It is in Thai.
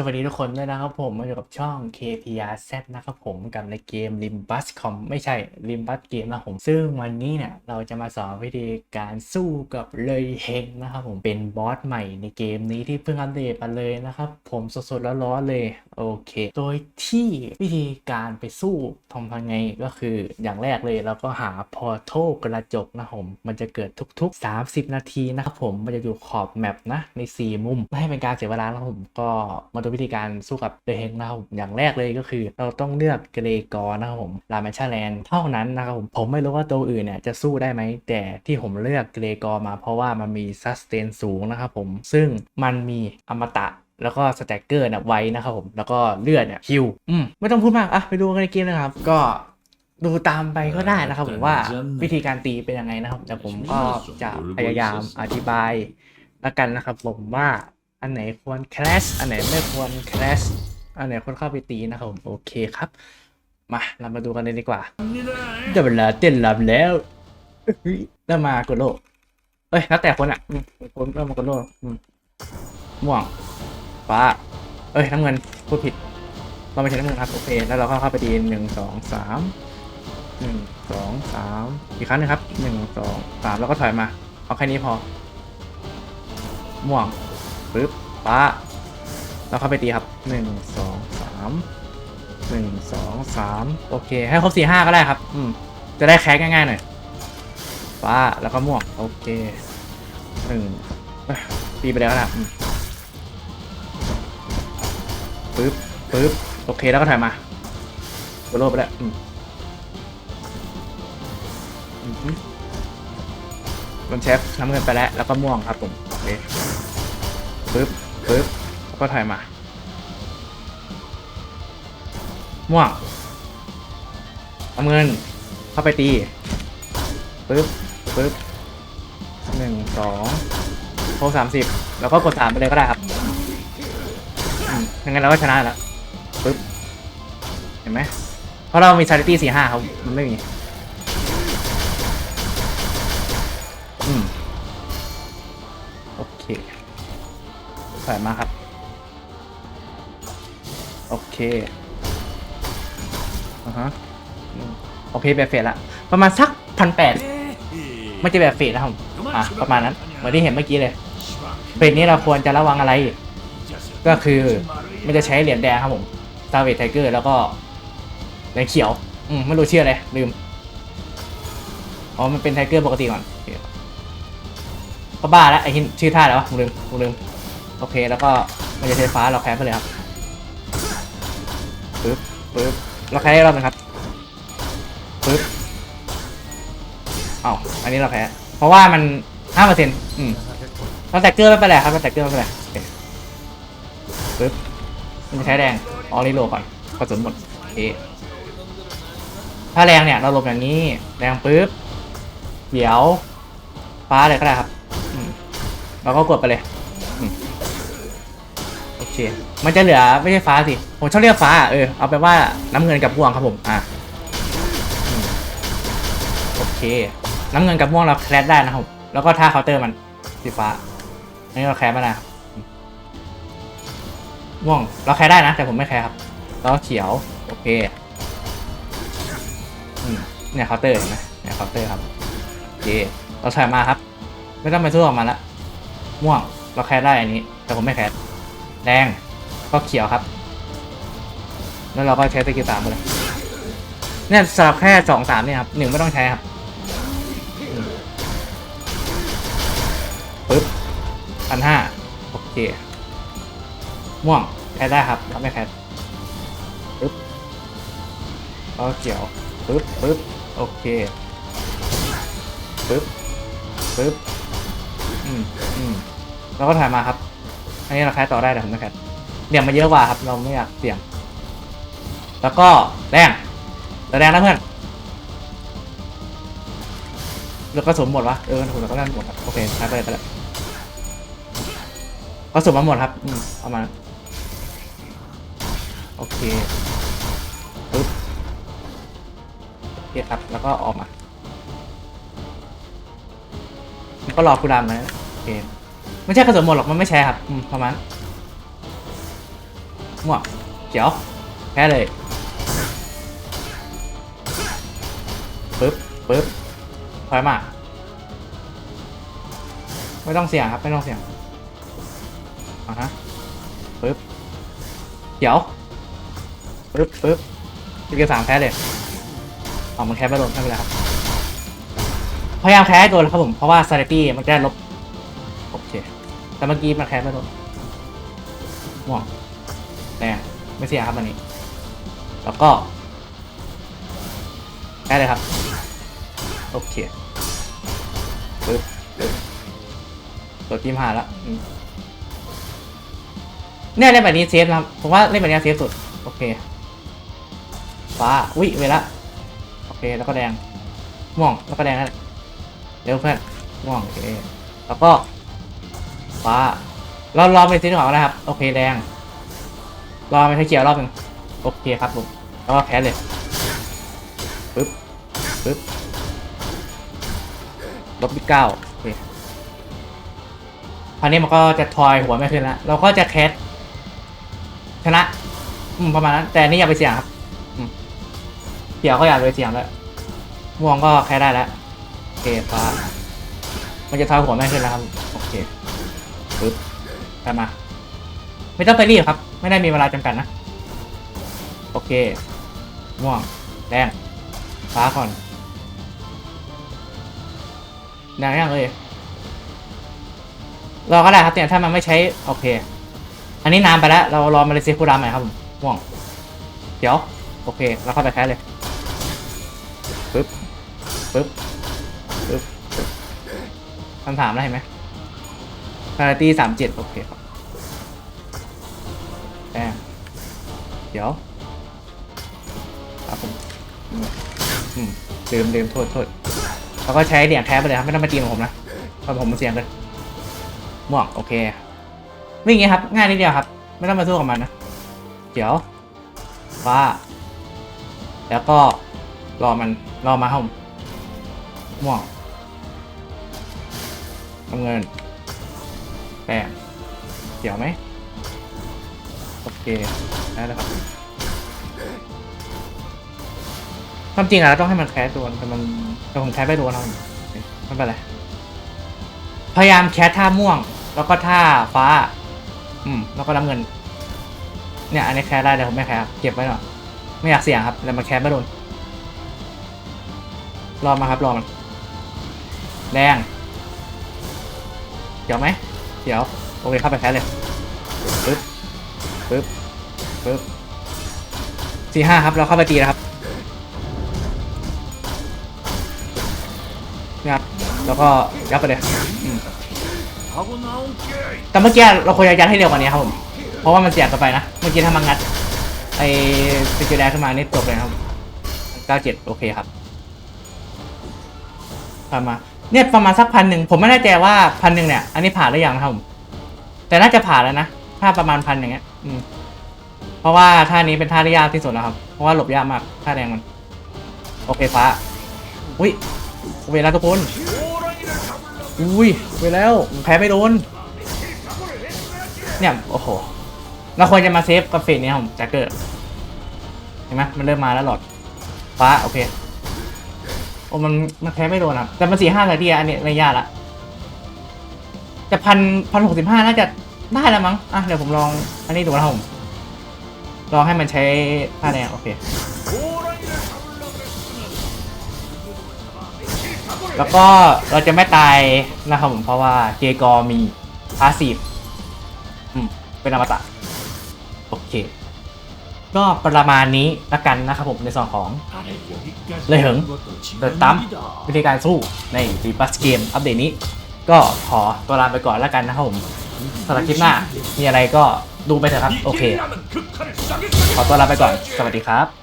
สวัสดีทุกคนด้วยนะครับผมมาอยู่กับช่อง KPRZ นะครับผมกับในเกม Limbus Com ไม่ใช่ Limbus เกมนะผม ซึ่งวันนี้เนี่ยเราจะมาสอนวิธีการสู้กับเลยเฮงนะครับผมเป็นบอสใหม่ในเกมนี้ที่เพิ่งอัปเดตมาเลยนะครับผมสดๆร้อนเลย โอเค โดยที่วิธีการไปสู้ทำยังไงก็คืออย่างแรกเลยเราก็หาพอโทกระจกนะผมมันจะเกิดทุก ๆ 30 นาทีนะครับผมมันจะอยู่ขอบแมปนะใน 4 มุมไม่ให้เป็นการเสียเวลานะครับผมก็มาดูวิธีการสู้กับเดอะเฮงนะครับผมอย่างแรกเลยก็คือ เราต้องเลือกเกรกอร์นะครับผมลาแมนชาแลนเท่านั้นนะครับผมผมไม่รู้ว่าตัวอื่นเนี่ยจะสู้ได้ไหมแต่ที่ผมเลือกเกรกอร์มาเพราะว่ามันมีซัสเตนสูงนะครับผมซึ่งมันมีอมตะแล้วก็สแต็กเกอร์นะไว้นะครับผม แล้วก็เลือดเนี่ยฮิวอืมไม่ต้องพูดมาก อะ ไปดูกันในเกมนะครับ ก็ดูตามไปก็ได้นะครับผมว่าวิธีการตีเป็นยังไงนะครับ แต่ผมก็จะพยายามอธิบายละกันนะครับผมว่า อันไหนควร clash อันไหนไม่ควร clash อันไหนควรเข้าไปตีนะครับผมโอเคครับ มาเรามาดูกันเลยดีกว่าจะเวลาเต้นรำแล้วได้มมากดโลเอ้ยแล้วแต่คนอะคนเริ่มมากดโลม่วงฟ้า เอ้ยน้ำเงินพูดผิด เราไม่ใช่น้ำเงินครับโอเคแล้วเราก็เข้าไปดีหนึ่งสองสามหนึ่งสองสามอีกครั้งหนึงครับหนึ่งสองสามแล้วก็ถอยมาเอาแค่นี้พอม่วง ปึ๊บฟ้าเราเข้าไปตีครับหนึ่งสองสามหนึ่งสองสามโอเค ให้ครบสี่ห้าก็ได้ครับ อืม จะได้แคสง่ายๆหน่อยฟ้าแล้วก็ม่วงโอเคหนึ่งตีไปแล้วนะปึ๊บปึ๊บโอเคแล้วก็ถ่ายมาตัวโลบไปแล้วอืมอือหือลนเชฟน้ำเงินไปแล้ว แล้วก็ม่วงครับผมโอเค ปึ๊บปึ๊บก็ถ่ายมาม่วงน้ำเงินเข้าไปตีปึ๊บปึ๊บหนึ่งสองโค้สามสิบแล้วก็กดสามไปเลยก็ได้ครับยังไงเราก็ชนะแล้วปึ๊บเห็นไหมเพราะเรามีชาริตี้สี่ห้าเขามันไม่มี อืม ใส่มาครับ โอเคอ่าฮะโอเคแบบเฟดละ ประมาณสักพันแปดไม่ใช่แบบเฟดนะครับอะประมาณนั้นเหมือนที่เห็นเมื่อกี้เลยเฟดนี้เราควรจะระวังอะไร ก็คือมันจะใช้เหรียญแดงครับผมซาเวทไทเกอร์แล้วก็เหรียญเขียว อืมไม่รู้ชื่ออะไรลืมอ๋อมันเป็นไทเกอร์ปกติก่อนก็บ้าแล้วไอ้ชื่อท่าแล้ววะผมลืมผมลืม โอเคแล้วก็มันจะใช้ฟ้าเราแคปไปเลยครับปึ๊บปึ๊บเราแคปได้รอบนึงครับปึ๊บเอ้าอันนี้เราแพ้เพราะว่ามันห้าเปอร์เซ็นต์อืมเราแตกเกอร์ไม่เป็นไรครับเราแตกเกอร์ไม่เป็นไรปึ๊บมันจะใช้แดงออริโลก่อนกระสุนหมดโอเคถ้าแรงเนี่ยเราหลบอย่างนี้แรงปึ๊บเดี๋ยวฟ้าเลยก็ได้ครับอืมเราก็กดไปเลยอืม เคมันจะเหลือไม่ใช่ฟ้าสิ ผมชอบเรียกฟ้าเออเอาไปว่าน้ำเงินกับม่วงครับผมอะโอเค น้ำเงินกับม่วงเราแคลสได้นะครับแล้วก็ท่าเคาน์เตอร์มันสีฟ้าอันนี้เราแคลสมานะม่วงเราแคร์ได้นะ แต่ผมไม่แคร์ครับแล้วเขียวโอเคอืมเนี่ยเคาน์เตอร์เห็นไหมเนี่ยเคาน์เตอร์ครับโอเคเราใส่มาครับ ไม่ต้องไปสู้ออกมาละม่วงเราแคร์ได้อันนี้ แต่ผมไม่แคร์ แดงก็เขียวครับ แล้วเราก็ใช้สกิลสามไปเลยเนี่ยสำหรับแค่สองสามเนี่ยครับหนึ่งไม่ต้องใช้ครับปึ๊บพันห้าโอเค ม่วงแคสได้ครับถ้าไม่แคสปึ๊บก็เขียวปึ๊บปึ๊บโอเคปึ๊บปึ๊บอืมอืมแล้วก็ถ่ายมาครับ อันนี้เราแคสต่อได้แต่ผมไม่แคสเดี่ยมมาเยอะกว่าครับเราไม่อยากเสี่ยง แล้วก็แดงแต่แดงนะเพื่อนแล้วก็สมหมดวะเออถูกแล้วก็แดงหมดครับโอเคใช้ไปเลยไปเลยก็สมมาหมดครับอืมประมาโอเคปึ๊บโอเคครับแล้วก็ออกมาก็รอคูลดาวน์นะโอเค ไม่ใช่กระสุนหมดหรอกมันไม่ใช่ครับประมาณมั่วเดี๋ยวแพ้เลยปึ๊บปึ๊บถอยมาไม่ต้องเสี่ยงครับไม่ต้องเสี่ยงอะฮะปึ๊บเดี๋ยวปึ๊บปึ๊บสกิลสามแพ้เลยออกมันแพ้ไม่โดนไม่เป็นไรครับพยายามแพ้ให้โดนแล้วครับผมเพราะว่าซาร์ตี้มันจะลบ แต่เมื่อกี้มันแพ้ไม่โดนม่วงแดงไม่เสียครับอันนี้ แล้วก็แพ้เลยครับ โอเคปึ๊บปึ๊บตัวทีมหาแล้วเนี่ยเล่นแบบนี้เซฟนะครับผมว่าเล่นแบบนี้เซฟสุด โอเคฟ้าอุ้ยเวลาโอเคแล้วก็แดงม่วงแล้วก็แดงนั่นแหละเร็วเพื่อนม่วงโอเคแล้วก็ ฟ้าเรารอไปซีนก่อนนะครับ โอเคแดง รอไปให้เขียวรอบหนึ่งโอเคครับผมแล้วก็แพ้เลยปึ๊บปึ๊บลบที่เก้าโอเคคราวนี้มันก็จะทอยหัวไม่ขึ้นแล้ว เราก็จะแคสชนะ อืมประมาณนั้น แต่นี่อย่าไปเสี่ยงครับเขียวก็อย่าไปเสี่ยงเลยม่วงก็แคสได้แล้วโอเคฟ้ามันจะทอยหัวไม่ขึ้นแล้วครับ โอเค ปึ๊บไปมา ไม่ต้องไปรีบครับ ไม่ได้มีเวลาจำกัดนะ โอเค ม่วง แดง ฟ้าก่อนแดงยังเลยรอก็ได้ครับเนี่ยถ้ามันไม่ใช้ โอเค อันนี้นานไปแล้ว เรารอมาเลเซียคูดามใหม่ครับผมม่วง เดี๋ยว โอเคแล้วเข้าไปแคสเลยปึ๊บปึ๊บปึ๊บคำถามอะไรเห็นไหม พาราตี้สามเจ็ดโอเคครับแดงเดี๋ยวครับผมอืมอืมลืมลืมโทษโทษแล้วก็ใช้เหรียญแคสไปเลยครับ ไม่ต้องมาตีของผมนะเพราะผมมันเสียงเลยม่วงโอเควิ่งอย่างงี้ครับ ง่ายนิดเดียวครับ ไม่ต้องมาสู้กับมันนะเดี๋ยวฟ้าแล้วก็รอมันรอมาครับมม่วงน้ำเงิน แปดเดี๋ยวไหมโอเคได้แล้วครับความจริงอะเราต้องให้มันแคสโดนแต่มันแต่ผมแคสไม่โดนเราไม่เป็นไรพยายามแคสท่าม่วง แล้วก็ท่าฟ้า อืม แล้วก็น้ำเงิน เนี่ย อันนี้แคสได้แต่ผมไม่แคสเก็บไว้หน่อยไม่อยากเสี่ยงครับแต่มันแคสไม่โดนรอมาครับรอมันแดงเดี๋ยวไหม ดี๋ยวโอเคเข้าไปแคสเลยปึ๊บปึ๊บปึ๊บสี่ห้าครับเราเข้าไปตีนะครับนะครับแล้วก็ยับไปเลยอืมแต่เมื่อกี้เราควรจะยัดให้เร็วกว่านี้ครับผมเพราะว่ามันเสียกันไปนะเมื่อกี้ถ้ามันงัดไอ้สกิลแดงขึ้นมานี่จบเลยครับ97โอเคครับผ่านมา เนี่ยประมาณสักพันหนึ่งผมไม่แน่ใจว่าพันหนึ่งเนี่ยอันนี้ผ่านหรือยังครับผมแต่น่าจะผ่านแล้วนะถ้าประมาณพันอย่างเงี้ยอืมเพราะว่าท่านี้เป็นท่าที่ยากที่สุดนะครับ เพราะว่าหลบยากมากท่าแดงมัน โอเคฟ้า อุ้ยเวลาทุกคนอุ้ยไปแล้วแพ้ไม่โดนเนี่ยโอ้โหเราควรจะมาเซฟกับเฟสนี้ครับผมแจ็คเกอร์เห็นไหมมันเริ่มมาแล้วหลอดฟ้าโอเค โอ้มันมันแพ้ไม่โดนครับแต่มันสี่ห้านาทีอันนี้ระยะละแต่พันพันหกสิบห้าน่าจะได้แล้วมั้งอะเดี๋ยวผมลองอันนี้ดูนะผมลองให้มันใช้ท่าแดงโอเค แล้วก็เราจะไม่ตายนะครับผมเพราะว่าเกกอมีพาสีฟเป็นอมตะโอเค ก็ประมาณนี้ละกันนะครับผมในส่วนของเลยเหงเดอะตัมวิธีการสู้ในรีบัสเกมอัปเดตนี้ ก็ขอตัวลาไปก่อนแล้วกันนะครับผมสำหรับคลิปหน้า มีอะไรก็ดูไปเถอะครับ โอเค ขอตัวลาไปก่อน สวัสดีครับ